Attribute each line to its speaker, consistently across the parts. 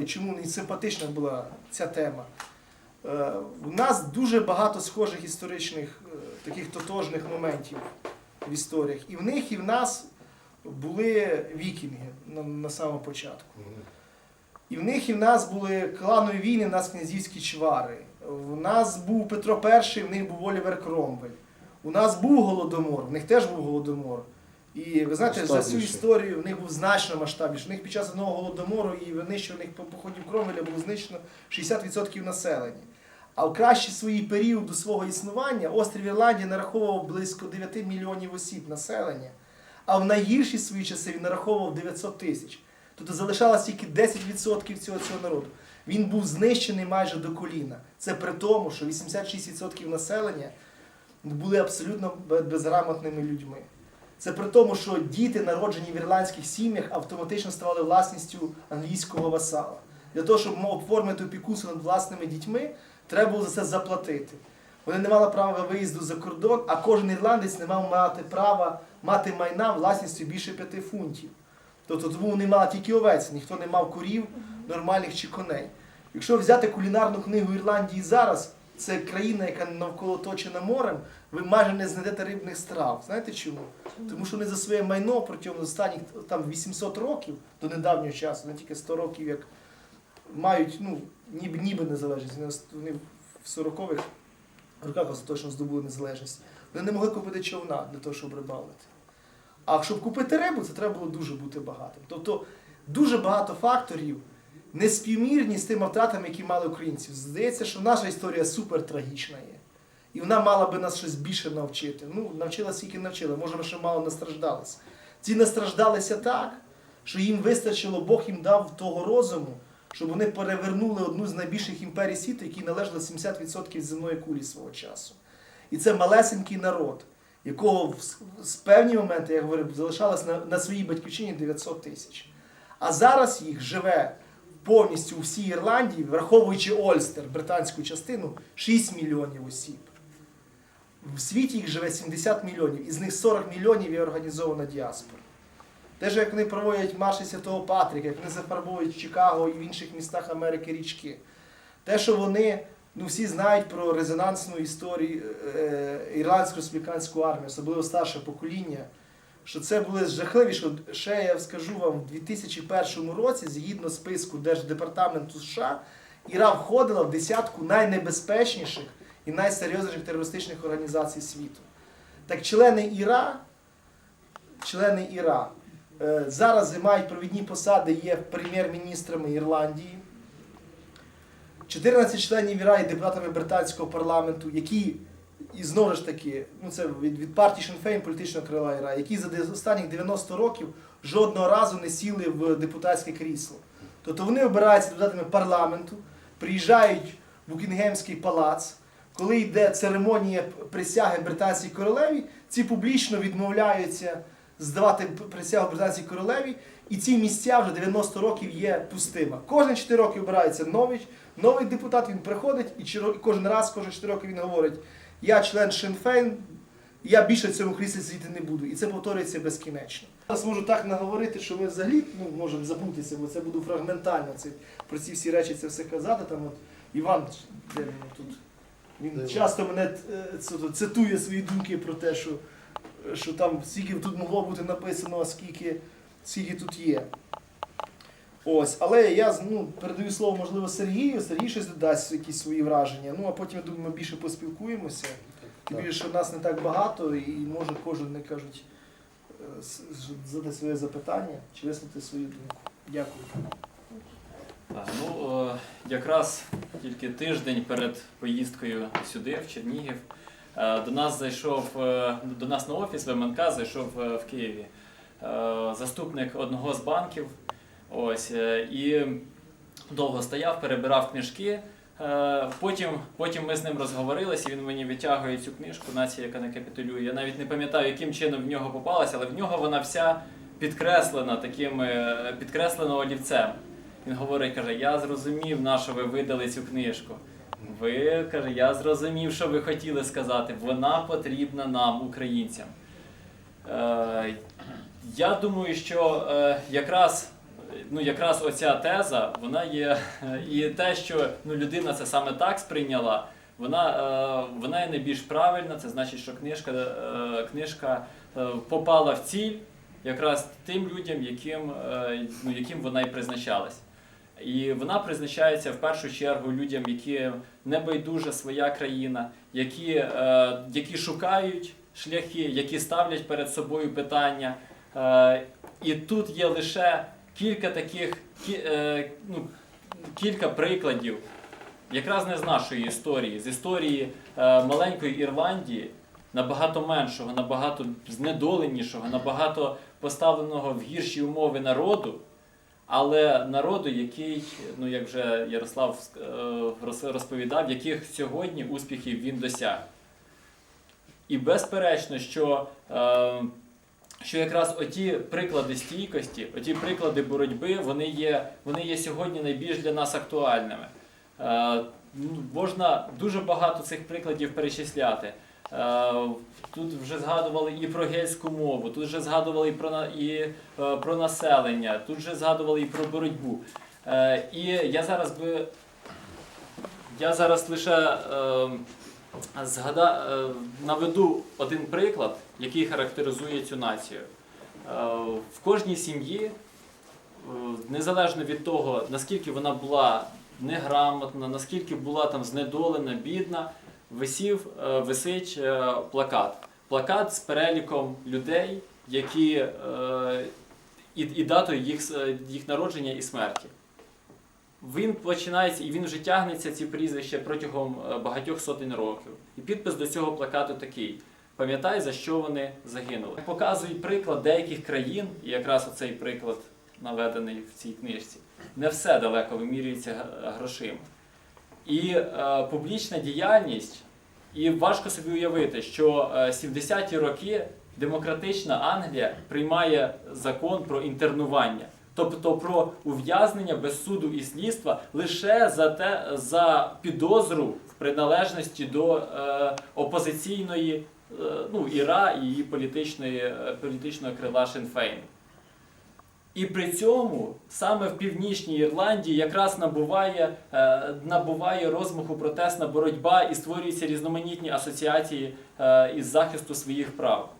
Speaker 1: і чому мені симпатична була ця тема. Е, У нас дуже багато схожих історичних е, таких тотожних моментів в історіях. І в них, і в нас були вікінги на, на самому початку. І в них і в нас були кланові війни, в нас князівські чвари. У нас був Петро І, в них був Олівер Кромвель. У нас був голодомор, в них теж був голодомор. І ви знаєте, за цю історію в них був значно масштабніше. В них під час одного голодомору і винищуваних по походів Кромвеля було знищено 60% населення. А в кращі свої періоди свого існування острів Ірландія нараховував близько 9 мільйонів осіб населення, а в найгірші свої часи він нараховував 900 тисяч. Тобто залишалось тільки 10% цього, цього народу. Він був знищений майже до коліна. Це при тому, що 86% населення були абсолютно безграмотними людьми. Це при тому, що діти, народжені в ірландських сім'ях, автоматично ставали власністю англійського васала. Для того, щоб оформити опікунство над власними дітьми, треба було за це заплатити. Вони не мали права виїзду за кордон, а кожен ірландець не мав мати права мати майна власністю більше 5 фунтів. Тобто тому вони мали тільки овець, ніхто не мав корів нормальних чи коней. Якщо взяти кулінарну книгу Ірландії зараз, це країна, яка навколо оточена морем, ви майже не знайдете рибних страв. Знаєте чому? Тому що вони за своє майно протягом останніх там 800 років до недавнього часу, не тільки 100 років, як мають ну, ніби, ніби незалежність. Вони, в 40-х роках остаточно здобули незалежність. Вони не могли купити човна для того, щоб рибалити. А щоб купити рибу, це треба було дуже бути багатим. Тобто дуже багато факторів неспівмірні з тими втратами, які мали українці. Здається, що наша історія супер трагічна є. І вона мала би нас щось більше навчити. Ну, навчилася тільки навчила, може, ми ще мало настраждалися. Ці настраждалися так, що їм вистачило, Бог їм дав того розуму, щоб вони перевернули одну з найбільших імперій світу, якій належало 70% земної кулі свого часу. І це малесенький народ, якого з певні моменти, я говорю, залишалось на, на своїй батьківщині 900 тисяч. А зараз їх живе повністю у всій Ірландії, враховуючи Ольстер, британську частину, 6 мільйонів осіб. В світі їх живе 70 мільйонів, із них 40 мільйонів є організована діаспора. Те ж, як вони проводять марші Святого Патріка, як вони зафарбовують в Чикаго і в інших містах Америки річки. Те, що вони ну, всі знають про резонансну історію е, ірландську республіканську армію, особливо старше покоління, що це були жахливі, що ще я скажу вам, в 2001 році, згідно списку Держдепартаменту США, Іра входила в десятку найнебезпечніших і найсерйозніших терористичних організацій світу. Так члени Іра, члени Іра е, зараз займають провідні посади, є прем'єр-міністрами Ірландії. 14 членів Іра є депутатами британського парламенту, які, і знову ж таки, ну це від, від партії Шенфейн, політичного крила Іра, які за останніх 90 років жодного разу не сіли в депутатське крісло. Тобто вони обираються депутатами парламенту, приїжджають в Букінгемський палац. Коли йде церемонія присяги британській королеві, ці публічно відмовляються здавати присягу британській королеві, і ці місця вже 90 років є пустими. Кожні 4 роки обирається новий, новий депутат, він приходить, і кожен раз, кожні 4 роки він говорить: я член Шенфейн, я більше в цьому кріслі сидіти не буду. І це повторюється безкінечно. Зараз можу так наговорити, що ми взагалі ну, можемо забутися, бо це буду фрагментально це, про ці всі речі це все казати. Там от Іван, де він тут? Він
Speaker 2: Де
Speaker 1: часто мене е, цитує свої думки про те, що, що там скільки тут могло бути написано, а скільки, скільки тут є. Ось, але я ну, передаю слово, можливо, Сергію. Сергій щось додасть якісь свої враження. Ну, а потім, я думаю, ми більше поспілкуємося. Тим більше, що нас не так багато, і може кожен, не кажуть, е, задати своє запитання чи висловити свою думку. Дякую.
Speaker 3: Ну, е, якраз тільки тиждень перед поїздкою сюди, в Чернігів, е, до нас зайшов, до нас на офіс в МНК зайшов в Києві заступник одного з банків. Ось, е, і довго стояв, перебирав книжки. Е, Потім, потім ми з ним розговорилися, він мені витягує цю книжку Нація, яка не капітулює. Я навіть не пам'ятаю, яким чином в нього попалася, але в нього вона вся підкреслена таким е, підкреслена олівцем. Він говорить, каже, я зрозумів, на що ви видали цю книжку. Ви каже, я зрозумів, що ви хотіли сказати. Вона потрібна нам, українцям. Я думаю, що якраз ну, якраз оця теза, вона є, і те, що ну, людина це саме так сприйняла, вона, е, вона є найбільш правильна. Це значить, що книжка, е, книжка е, попала в ціль якраз тим людям, яким, е, ну, яким вона і призначалась. І вона призначається в першу чергу людям, які не байдужа своя країна, які, е, які шукають шляхи, які ставлять перед собою питання. Е, і тут є лише кілька таких е, ну, кілька прикладів, якраз не з нашої історії, з історії е, маленької Ірландії, набагато меншого, набагато знедоленішого, набагато поставленого в гірші умови народу. Але народу, який, ну як вже Ярослав е, розповідав, яких сьогодні успіхів він досяг. І безперечно, що, що якраз оті приклади стійкості, оті приклади боротьби, вони є, вони є сьогодні найбільш для нас актуальними. Е, ну, можна дуже багато цих прикладів перечисляти. Е, Тут вже згадували і про гельську мову, тут вже згадували і про, і, е, про населення, тут вже згадували і про боротьбу. Е, І я зараз би я зараз лише е, згада, е, наведу один приклад, який характеризує цю націю. Е, В кожній сім'ї, е, незалежно від того, наскільки вона була неграмотна, наскільки була там знедолена, бідна, висів, висить плакат. Плакат з переліком людей, які і, і датою їх, їх народження і смерті. Він починається і він вже тягнеться ці прізвища протягом е, багатьох сотень років. І підпис до цього плакату такий: пам'ятай, за що вони загинули. Показує приклад деяких країн, і якраз оцей приклад наведений в цій книжці. Не все далеко вимірюється грошима. І е, публічна діяльність, і важко собі уявити, що е, 70-ті роки демократична Англія приймає закон про інтернування, тобто про ув'язнення без суду і слідства лише за те за підозру в приналежності до е, опозиційної е, ну, Іра і її політичної, е, політичного крила Шенфейну. І при цьому саме в північній Ірландії якраз набуває, е, набуває розмаху протестна боротьба і створюються різноманітні асоціації е, із захисту своїх прав.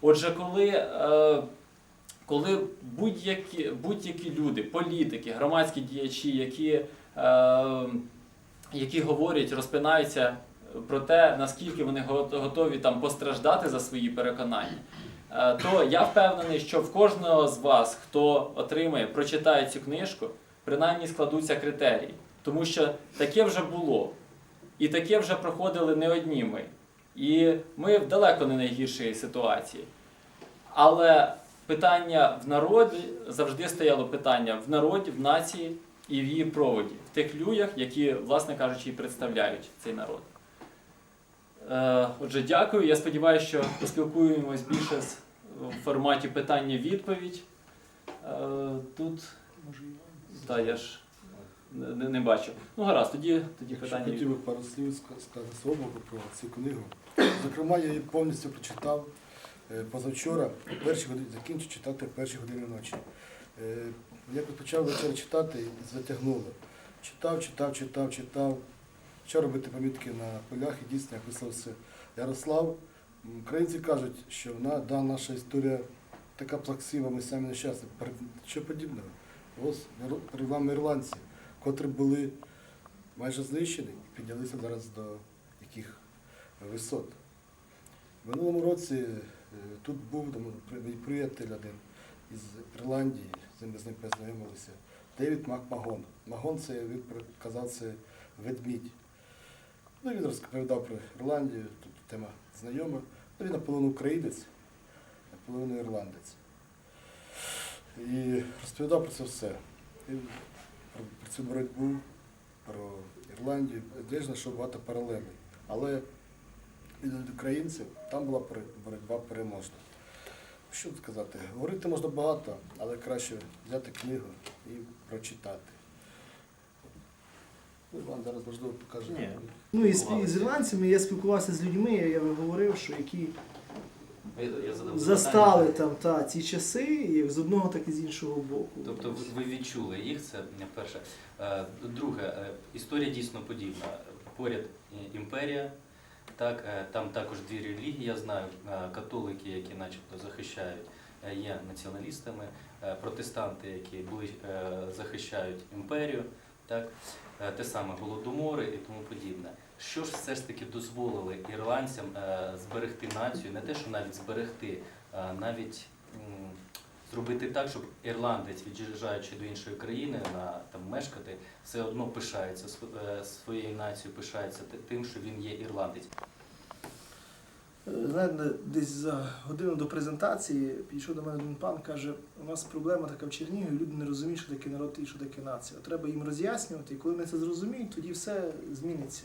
Speaker 3: Отже, коли, коли будь-які, будь-які люди, політики, громадські діячі, які, е, які говорять, розпинаються про те, наскільки вони готові там постраждати за свої переконання, е, то я впевнений, що в кожного з вас, хто отримає, прочитає цю книжку, принаймні складуться критерії. Тому що таке вже було. І таке вже проходили не одні ми. І ми в далеко не найгіршій ситуації. Але питання в народі завжди стояло питання в народі, в нації і в її проводі, в тих людях, які, власне кажучи, і представляють цей народ. Е, Отже, дякую. Я сподіваюся, що поспілкуємось більше з- в форматі питання-відповідь. Е, Тут, та, я ж не, не- бачу. Ну, гаразд, тоді, тоді
Speaker 2: Якщо
Speaker 3: питання.
Speaker 2: хотів би пару слів сказати свого про цю книгу. Зокрема, я її повністю прочитав позавчора, перші години, закінчив читати перші години ночі. Е, Як почав вечір читати, затягнуло. Читав, читав, читав, читав. Почав робити помітки на полях і дійсно, як висловився Ярослав. Українці кажуть, що вона, да, наша історія така плаксива, ми самі нещасні. Що подібного? Ось перед вами ірландці, котрі були майже знищені і піднялися зараз до яких висот. В минулому році е, тут був там, приятель один із Ірландії, ми з ним познайомилися, Девід Макмагон. Магон це він казав це ведмідь. Ну, він розповідав про Ірландію, тут тема знайома. Ну, він наполовину українець, наполовину ірландець. І розповідав про це все. І про, про цю боротьбу, про Ірландію, де знайшов багато паралелей. Але від українців там була боротьба переможна. Що тут сказати? Говорити можна багато, але краще взяти книгу і прочитати. Ну, Іван зараз можливо покаже.
Speaker 3: Ні.
Speaker 1: Ну і з, з ірландцями я спілкувався з людьми, я говорив, що які
Speaker 4: Я, я задав
Speaker 1: застали
Speaker 4: запитання.
Speaker 1: там та, ці часи, як з одного, так і з іншого боку.
Speaker 4: Тобто ви- ви відчули їх, це перше. Е, Друге, е, історія дійсно подібна. Поряд е, імперія, так, е, там також дві релігії, я знаю, е, католики, які начебто захищають, е, є націоналістами, протестанти, які захищають імперію, так, те саме голодомори і тому подібне. Що ж все ж таки дозволили ірландцям зберегти націю, не те, що навіть зберегти, навіть зробити так, щоб ірландець, від'їжджаючи до іншої країни на там мешкати, все одно пишається е, своєю нацією, пишається тим, що він є ірландець.
Speaker 1: Е, Знаєте, десь за годину до презентації підійшов до мене один пан, каже, у нас проблема така в Чернігові, люди не розуміють, що таке народ і що таке нація. Треба їм роз'яснювати, і коли вони це зрозуміють, тоді все зміниться.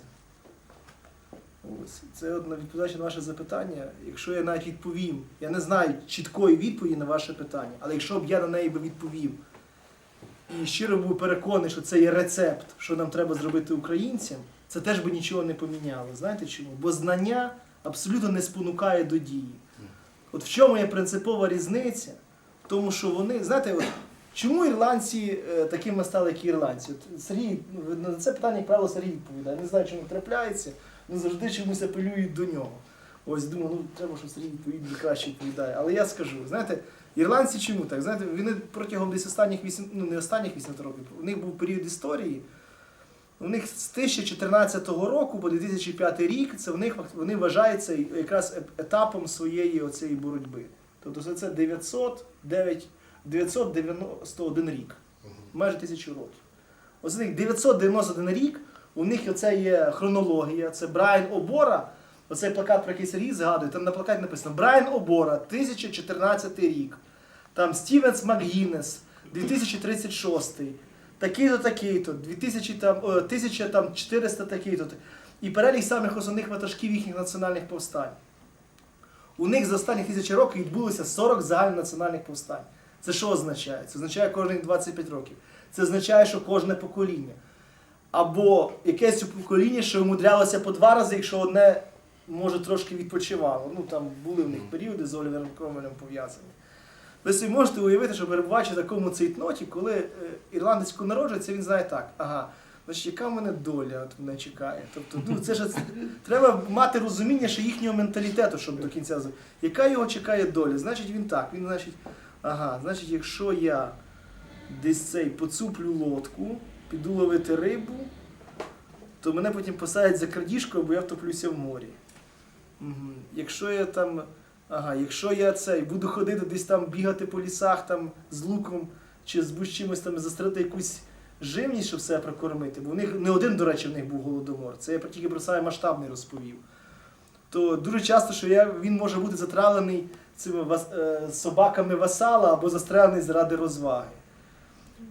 Speaker 1: Це от на відповідаючи на ваше запитання, якщо я навіть відповім, я не знаю чіткої відповіді на ваше питання, але якщо б я на неї би відповів і щиро був переконаний, що це є рецепт, що нам треба зробити українцям, це теж би нічого не поміняло. Знаєте чому? Бо знання абсолютно не спонукає до дії. От в чому є принципова різниця? В тому, що вони, знаєте, от, чому ірландці е, такими стали, як ірландці? От Сергій, ну, на це питання, як правило, Сергій відповідає. Не знаю, чому трапляється, завжди чомусь апелюють до нього. Ось думаю, ну треба, щоб Сергій відповідь краще відповідає. Але я скажу, знаєте, ірландці чому так? Знаєте, вони протягом десь останніх 8, ну не останніх 80 років, у них був період історії. У них з 2014 року по 2005 рік це в них вони вважаються якраз етапом своєї оцієї боротьби. Тобто це- це 909, 991 рік, майже тисячу років. Ось них 991 рік, у них оце є хронологія, це Брайан Обора, оцей плакат, про який Сергій згадує, там на плакаті написано Брайан Обора, 1014 рік. Там Стівенс МакГіннес, 2036, такий-то, такий-то, 2000, там, 1400 такий-то. І перелік самих основних ватажків їхніх національних повстань. У них за останні тисячі років відбулося 40 загальнонаціональних повстань. Це що означає? Це означає кожні 25 років. Це означає, що кожне покоління. Або якесь покоління, що умудрялося по два рази, якщо одне, може, трошки відпочивало. Ну там були в них періоди з Олівером Кромелем пов'язані. Ви собі можете уявити, що перебуваючи в такому цейтноті, коли е, ірландець народжується, він знає так, ага, значить, яка в мене доля от мене чекає. Тобто, ну, це ж треба мати розуміння ще їхнього менталітету, щоб до кінця Яка його чекає доля? Значить, він так. Він, значить, ага, значить, якщо я десь цей поцуплю лодку, піду ловити рибу, то мене потім посадять за крадіжку, або я втоплюся в морі. Угу. Якщо я там. Ага, якщо я цей буду ходити десь там бігати по лісах там з луком чи з будь чимось там застрелити якусь живність, щоб себе прокормити, бо в них не один, до речі, в них був голодомор. Це я про- тільки про саме масштабний розповів. То дуже часто, що я, він може бути затравлений цими вас, е, собаками васала або застрелений заради розваги.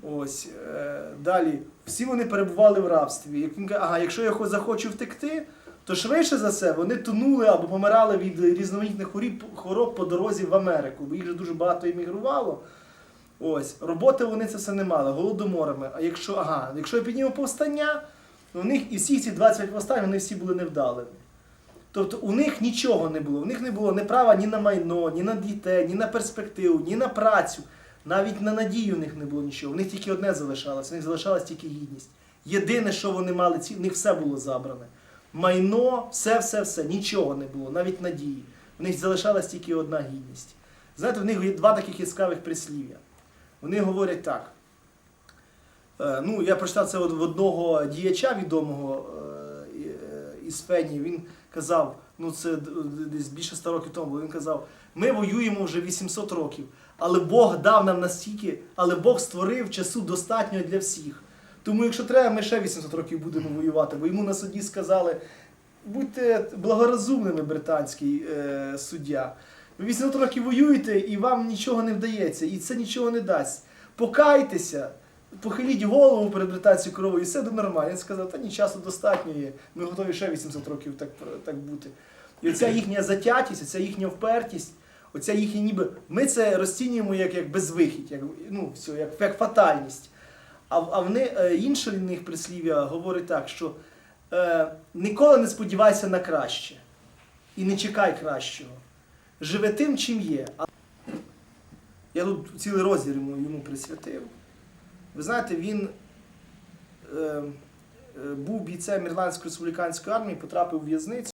Speaker 1: Ось е, далі. Всі вони перебували в рабстві. Ага, якщо я захочу втекти, то швидше за все вони тонули або помирали від різноманітних хвороб по дорозі в Америку, бо їх же дуже багато іммігрувало. Ось, роботи вони це все не мали, голодоморами. А якщо, ага, якщо я підніму повстання, то в них і всі ці 20 повстань вони всі були невдалими. Тобто у них нічого не було. У них не було ні права ні на майно, ні на дітей, ні на перспективу, ні на працю. Навіть на надію в них не було нічого. У них тільки одне залишалося, у них залишалась тільки гідність. Єдине, що вони мали, в них все було забране. Майно, все, все, все, нічого не було, навіть надії. У них залишалась тільки одна гідність. Знаєте, в них є два таких яскравих прислів'я. Вони говорять так. Е, ну, я прочитав це в одного діяча відомого е, е, із Фенії. Він казав, ну це д- десь більше 100 років тому, він казав, ми воюємо вже 800 років, але Бог дав нам настільки, але Бог створив часу достатньо для всіх. Тому, якщо треба, ми ще 800 років будемо воювати, бо йому на суді сказали, будьте благорозумними, британський е, суддя. Ви 800 років воюєте і вам нічого не вдається, і це нічого не дасть. Покайтеся, похиліть голову перед британською коровою, і все буде нормально. Він сказав, та ні, часу достатньо є, ми готові ще 800 років так, так бути. І оця їхня затятість, оця їхня впертість, оця їхня ніби. Ми це розцінюємо як, як безвихідь, як, ну, все, як, як фатальність. А, а вони, е, інше в них прислів'я говорить так, що е, ніколи не сподівайся на краще і не чекай кращого. живе тим, чим є. А Я тут цілий розділ йому, йому присвятив. Ви знаєте, він е, е, був бійцем Ірландської республіканської армії, потрапив у в'язницю.